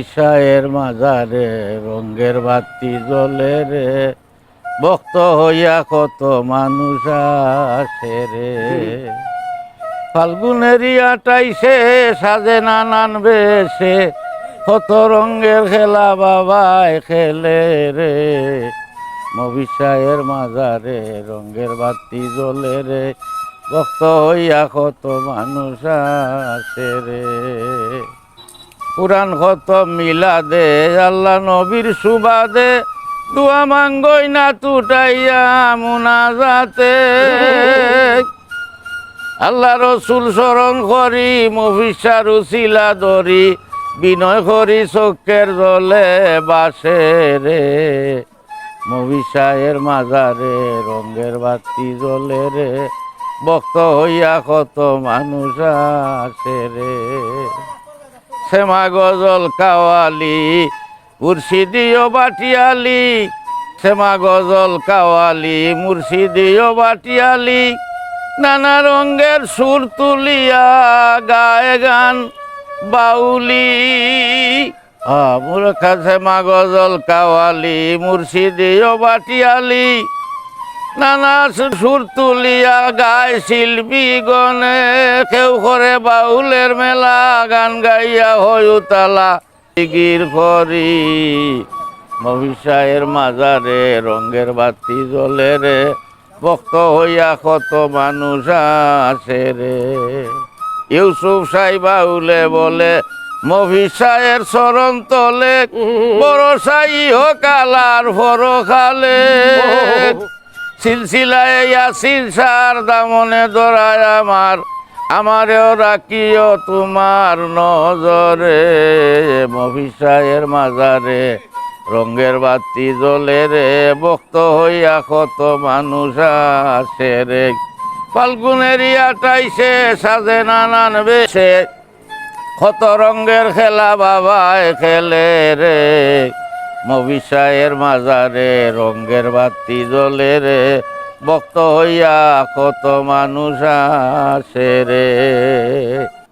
ঈশায়ের মাজারে, রঙ্গের বাতি জ্বলে রে। ভক্ত হইয়া কত মানুষ আসে রে। ফাল্গুনেরই আটাইশে সাজে নানান বেশে, কত রঙ্গের খেলা বাবাই খেলে রে। মবিষায়ের মাজারে রঙ্গের বাতি জ্বলে রে। ভক্ত হইয়া কত মানুষ আসে রে। পুরাণ কত মিলা দে আল্লাহ নবীর সুবাদে দুয়া মাঙ্গই না তুটাইয়া মুনা যাতে আল্লাহ রসুল স্মরণ করি মহিষা রুচিলা দরি বিনয় করি চোখের জলে বাসে রে। মহিষায়ের মাজারে রঙ্গের বাতি জ্বলে রে, ভক্ত হইয়া কত মানুষ আসে রে। শ্যামা গজল কাওয়ালি মুর্শিদিও বাটিয়ালি। শ্যামা গজল কাওয়ালি মুর্শিদিও বাটিয়ালি। নানা রঙের সুর তুলিয়া গায়ে গান, বাউলি। আমার কাছে মা গজল কাওয়ালি মুর্শিদিও বাটিয়ালি। নানা সুর তুলিয়া গায় শিল্পী গনে কেউ করে বাউলের মেলা, গান গাইয়া হয়ুতালা গির করি মহিষায়ের মাজারে, রঙ্গের বাতি জ্বলে ভক্ত হইয়া কত মানুষ আসে রে। ইউসুফ সাই বাউলে বলে মভিষায়ের চরণ তলে, বড় সাই হকালার ফর খালে। সিলসিলায় ইয়াসির সার দামনে দরায় আমার, আমারেও রাখিও তোমার নজরে মভিষায়ের মাজারে, রঙ্গের বাতি জ্বলে রে, ভক্ত হইয়া কত মানুষ আসে রে। ফাল্গুনের আটাইশে সাজে নানান বেশে, কত রঙ্গের খেলা বাবায় খেলে রে। মবিষায়ের মাজারে রঙ্গের বাতি জ্বলে রে। ভক্ত হইয়া কত মানুষ আসে রে।